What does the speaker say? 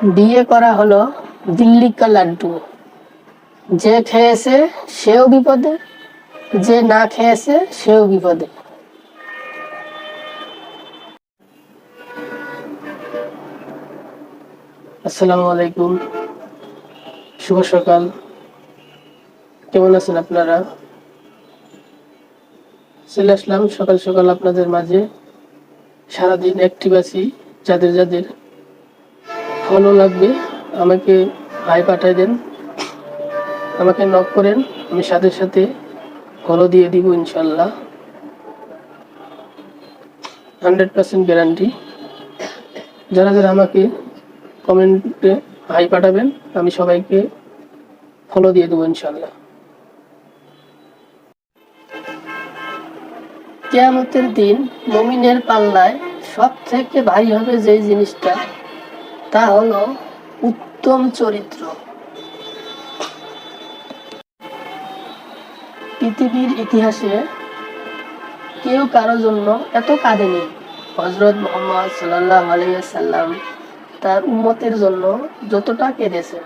বিয়ে করা হলো দিল্লি কা লাড্ডু। যে খেয়েছে সেও বিপদে, যে না খেয়েছে সেও বিপদে। আসসালামু আলাইকুম। শুভ সকাল। কেমন আছেন আপনারা? চলে আসলাম সকাল সকাল আপনাদের মাঝে। সারাদিন অ্যাক্টিভ আছি, যাদের যাদের ফলো লাগবে, আমাকে হাই পাঠাই দেন, আমাকে নক করেন, আমি সাথে সাথে ফলো দিয়ে দিব ইনশাল্লাহ। হান্ড্রেড পার্সেন্ট গ্যারান্টি যারা যারা আমাকে কমেন্টে হাই পাঠাবেন, আমি সবাইকে ফলো দিয়ে দেবো ইনশাল্লাহ। কেয়ামতের দিন মমিনের পাল্লায় সব থেকে ভারী হবে যে জিনিসটা তা হলো উত্তম চরিত্র। পৃথিবীর ইতিহাসে কেউ কারও জন্য এত কাঁদেনি হজরত মোহাম্মদ সাল্লাহ আলাইসাল্লাম তার উন্মতের জন্য যতটা কেঁদেছেন।